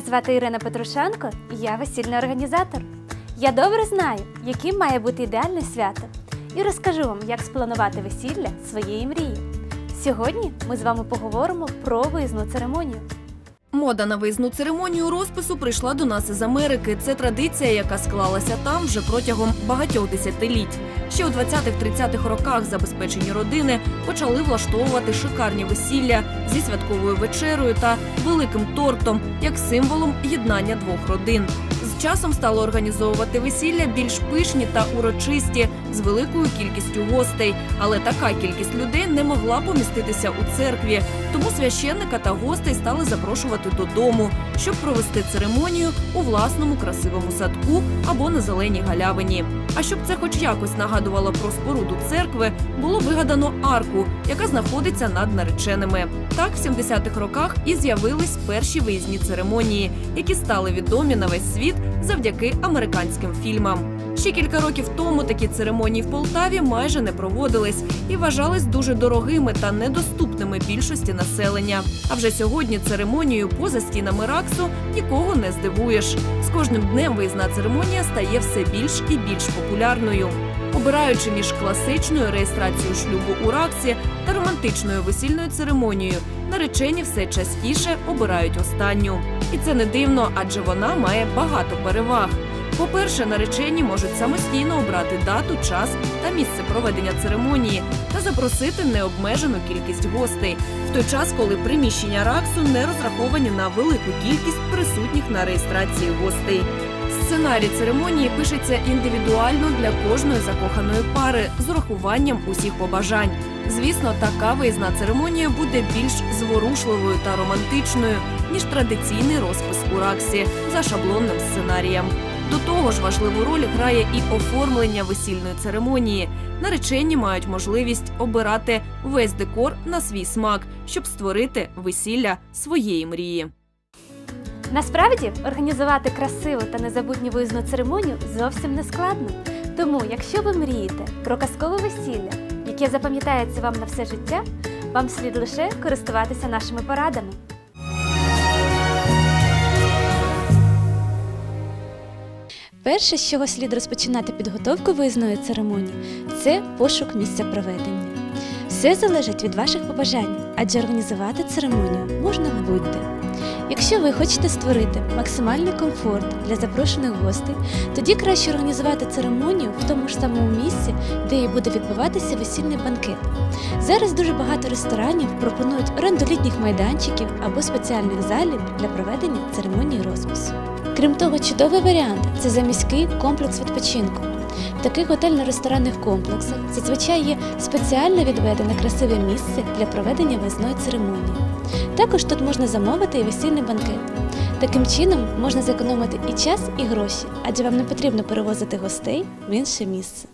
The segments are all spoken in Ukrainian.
звати Ірина Петрушенко, і я весільний організатор. Я добре знаю, яким має бути ідеальне свято, і розкажу вам, як спланувати весілля своєї мрії. Сьогодні ми з вами поговоримо про виїзну церемонію. Мода на виїзну церемонію розпису прийшла до нас із Америки. Це традиція, яка склалася там вже протягом багатьох десятиліть. Ще у 20-30-х роках забезпечені родини почали влаштовувати шикарні весілля зі святковою вечерою та великим тортом як символом єднання двох родин. З часом стали організовувати весілля більш пишні та урочисті з великою кількістю гостей. Але така кількість людей не могла поміститися у церкві, тому священника та гостей стали запрошувати додому, щоб провести церемонію у власному красивому садку або на зеленій галявині. А щоб це хоч якось нагадувало про споруду церкви, було вигадано арку, яка знаходиться над нареченими. Так, в 70-х роках і з'явились перші виїзні церемонії, які стали відомі на весь світ завдяки американським фільмам. Ще кілька років тому такі церемонії в Полтаві майже не проводились і вважались дуже дорогими та недоступними більшості населення. А вже сьогодні церемонією поза стінами Раксу нікого не здивуєш. З кожним днем виїзна церемонія стає все більш і більш популярною. Обираючи між класичною реєстрацією шлюбу у Раксі та романтичною весільною церемонією, наречені все частіше обирають останню. І це не дивно, адже вона має багато переваг. По-перше, наречені можуть самостійно обрати дату, час та місце проведення церемонії та запросити необмежену кількість гостей, в той час, коли приміщення РАКСу не розраховані на велику кількість присутніх на реєстрації гостей. Сценарій церемонії пишеться індивідуально для кожної закоханої пари з урахуванням усіх побажань. Звісно, така виїзна церемонія буде більш зворушливою та романтичною ніж традиційний розпис у Раксі за шаблонним сценарієм. До того ж, важливу роль грає і оформлення весільної церемонії. Наречені мають можливість обирати весь декор на свій смак, щоб створити весілля своєї мрії. Насправді, організувати красиву та незабутню виїзну церемонію зовсім не складно. Тому, якщо ви мрієте про казкове весілля, яке запам'ятається вам на все життя, вам слід лише користуватися нашими порадами. Перше, з чого слід розпочинати підготовку виїзної церемонії, це пошук місця проведення. Все залежить від ваших побажань, адже організувати церемонію можна будь-де. Якщо ви хочете створити максимальний комфорт для запрошених гостей, тоді краще організувати церемонію в тому ж самому місці, де і буде відбуватися весільний банкет. Зараз дуже багато ресторанів пропонують оренду літніх майданчиків або спеціальних залів для проведення церемонії розпису. Крім того, чудовий варіант це заміський комплекс відпочинку. В таких готельно-ресторанних комплексах зазвичай є спеціально відведене красиве місце для проведення виїзної церемонії. Також тут можна замовити і весільний банкет. Таким чином можна зекономити і час, і гроші, адже вам не потрібно перевозити гостей в інше місце.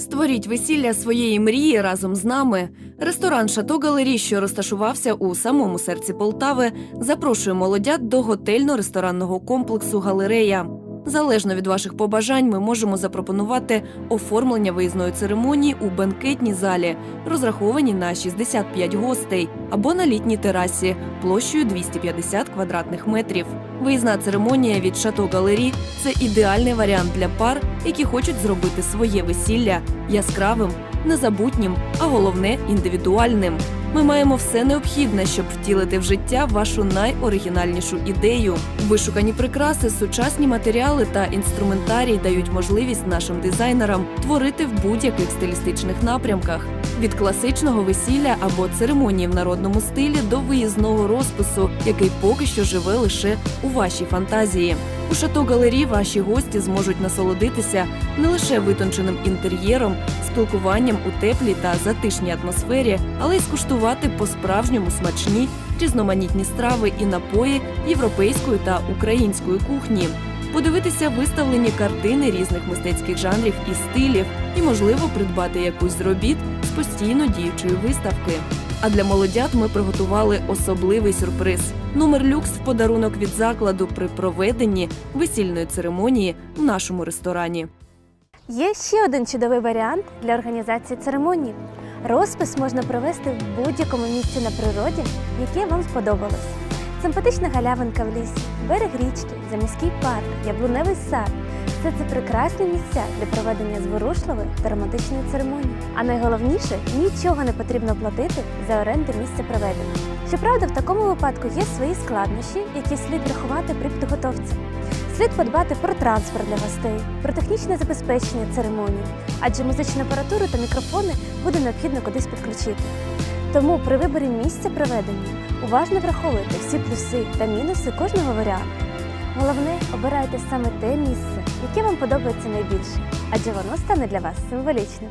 Створіть весілля своєї мрії разом з нами. Ресторан Шато Галері, що розташувався у самому серці Полтави, запрошує молодят до готельно-ресторанного комплексу Галерея. Залежно від ваших побажань, ми можемо запропонувати оформлення виїзної церемонії у бенкетній залі, розрахованій на 65 гостей, або на літній терасі площею 250 квадратних метрів. Виїзна церемонія від Шато Галері це ідеальний варіант для пар, які хочуть зробити своє весілля яскравим, незабутнім, а головне індивідуальним. Ми маємо все необхідне, щоб втілити в життя вашу найоригінальнішу ідею. Вишукані прикраси, сучасні матеріали та інструментарій дають можливість нашим дизайнерам творити в будь-яких стилістичних напрямках від класичного весілля або церемонії в народному стилі до виїзного розпису, який поки що живе лише у вашій фантазії. У шато галері ваші гості зможуть насолодитися не лише витонченим інтер'єром, спілкуванням у теплій та затишній атмосфері, але й скуштувати по-справжньому смачні різноманітні страви і напої європейської та української кухні. Подивитися виставлені картини різних мистецьких жанрів і стилів, і, можливо, придбати якусь з робіт з постійно діючої виставки. А для молодят ми приготували особливий сюрприз номер люкс в подарунок від закладу при проведенні весільної церемонії в нашому ресторані. Є ще один чудовий варіант для організації церемонії. Розпис можна провести в будь-якому місці на природі, яке вам сподобалось. Симпатична галявинка в лісі, берег річки, заміський парк, яблуневий сад. Все це прекрасні місця для проведення зворушливої та романтичної церемонії. А найголовніше нічого не потрібно платити за оренду місця проведення. Щоправда, в такому випадку є свої складнощі, які слід врахувати при підготовці. Слід подбати про транспорт для гостей, про технічне забезпечення церемонії, адже музичну апаратуру та мікрофони буде необхідно кудись підключити. Тому при виборі місця проведення уважно враховуйте всі плюси та мінуси кожного варіанту. Головне, обирайте саме те місце, яке вам подобається найбільше, адже воно стане для вас символічним.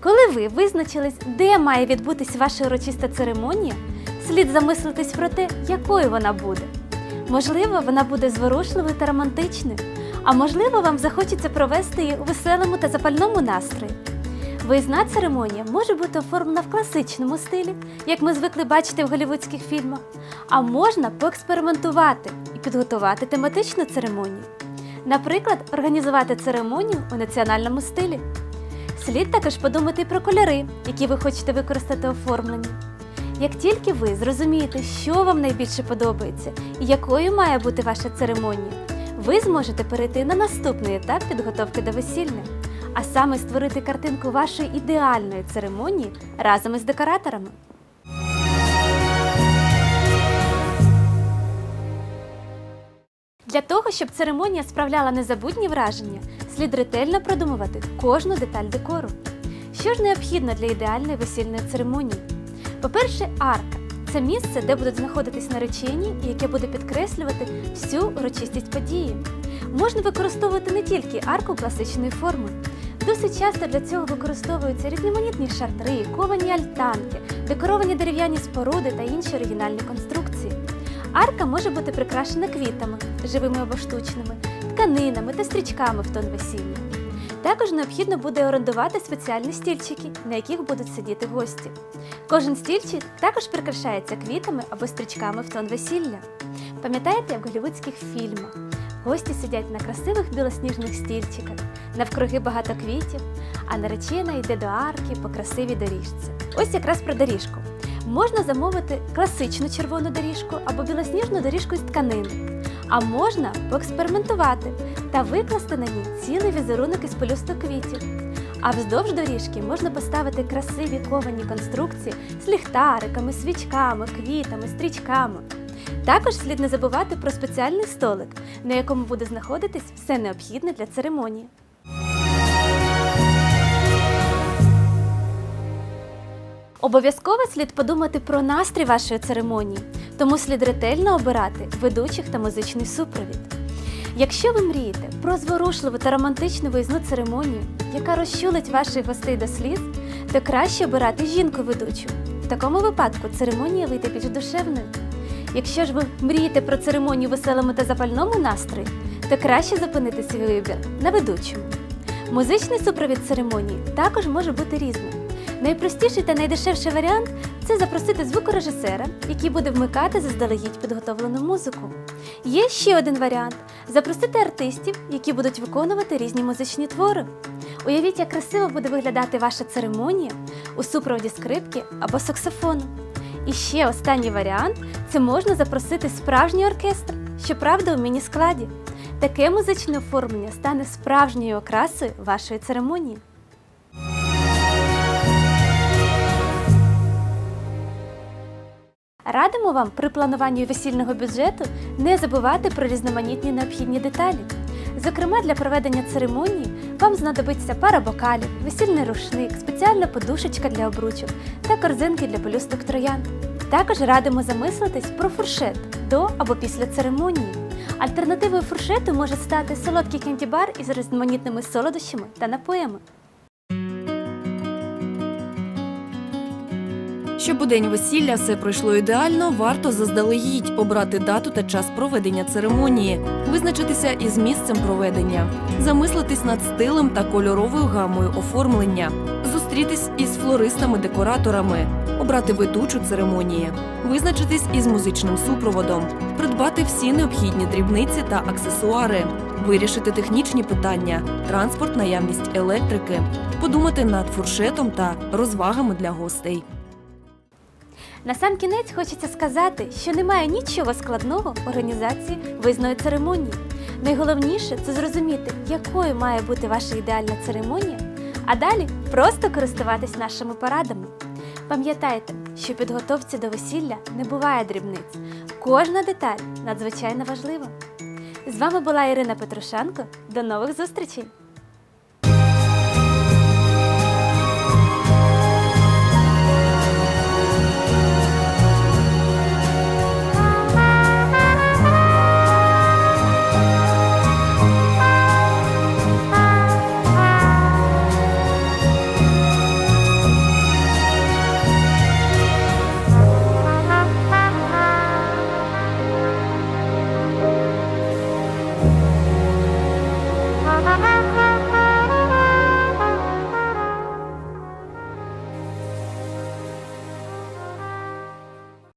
Коли ви визначились, де має відбутись ваша урочиста церемонія, слід замислитись про те, якою вона буде. Можливо, вона буде зворушливою та романтичною, а можливо, вам захочеться провести її у веселому та запальному настрої. Виїзна церемонія може бути оформлена в класичному стилі, як ми звикли бачити в голівудських фільмах, а можна поекспериментувати і підготувати тематичну церемонію. Наприклад, організувати церемонію у національному стилі. Слід також подумати про кольори, які ви хочете використати у оформленні. Як тільки ви зрозумієте, що вам найбільше подобається і якою має бути ваша церемонія, ви зможете перейти на наступний етап підготовки до весілля, а саме створити картинку вашої ідеальної церемонії разом із декораторами. Для того, щоб церемонія справляла незабутні враження, слід ретельно продумувати кожну деталь декору. Що ж необхідно для ідеальної весільної церемонії? По-перше, арка це місце, де будуть знаходитись наречені і яке буде підкреслювати всю урочистість події. Можна використовувати не тільки арку класичної форми. Досить часто для цього використовуються різноманітні шатри, ковані альтанки, декоровані дерев'яні споруди та інші оригінальні конструкції. Арка може бути прикрашена квітами, живими або штучними, тканинами та стрічками в тон весілля. Також необхідно буде орендувати спеціальні стільчики, на яких будуть сидіти гості. Кожен стільчик також прикрашається квітами або стрічками в тон весілля. Пам'ятаєте, як в голівудських фільмах? Гості сидять на красивих білосніжних стільчиках, навкруги багато квітів, а наречена йде до арки по красивій доріжці. Ось якраз про доріжку. Можна замовити класичну червону доріжку або білосніжну доріжку з тканини. А можна поекспериментувати та викласти на ній цілий візерунок із пелюсток квітів. А вздовж доріжки можна поставити красиві ковані конструкції з ліхтариками, свічками, квітами, стрічками. Також слід не забувати про спеціальний столик, на якому буде знаходитись все необхідне для церемонії. Обов'язково слід подумати про настрій вашої церемонії, тому слід ретельно обирати ведучих та музичний супровід. Якщо ви мрієте про зворушливу та романтичну виїзну церемонію, яка розчулить ваших гостей до сліз, то краще обирати жінку ведучу. В такому випадку церемонія вийде більш душевною. Якщо ж ви мрієте про церемонію веселому та запальному настрої, то краще зупинити свій вибір на ведучому. Музичний супровід церемонії також може бути різним. Найпростіший та найдешевший варіант це запросити звукорежисера, який буде вмикати заздалегідь підготовлену музику. Є ще один варіант запросити артистів, які будуть виконувати різні музичні твори. Уявіть, як красиво буде виглядати ваша церемонія у супроводі скрипки або саксофону. І ще останній варіант це можна запросити справжній оркестр, щоправда, у міні-складі. Таке музичне оформлення стане справжньою окрасою вашої церемонії. Радимо вам при плануванні весільного бюджету не забувати про різноманітні необхідні деталі. Зокрема, для проведення церемонії вам знадобиться пара бокалів, весільний рушник, спеціальна подушечка для обручок та корзинки для пелюсток троян. Також радимо замислитись про фуршет до або після церемонії. Альтернативою фуршету може стати солодкий кенді-бар із різноманітними солодощами та напоями. Щоб у день весілля все пройшло ідеально, варто заздалегідь обрати дату та час проведення церемонії, визначитися із місцем проведення, замислитись над стилем та кольоровою гамою оформлення, зустрітись із флористами-декораторами, обрати ведучу церемонії, визначитись із музичним супроводом, придбати всі необхідні дрібниці та аксесуари, вирішити технічні питання, транспорт, наявність електрики, подумати над фуршетом та розвагами для гостей. На сам кінець хочеться сказати, що немає нічого складного в організації виїзної церемонії. Найголовніше це зрозуміти, якою має бути ваша ідеальна церемонія, а далі просто користуватись нашими порадами. Пам'ятайте, що підготовці до весілля не буває дрібниць. Кожна деталь надзвичайно важлива. З вами була Ірина Петрушенко. До нових зустрічей!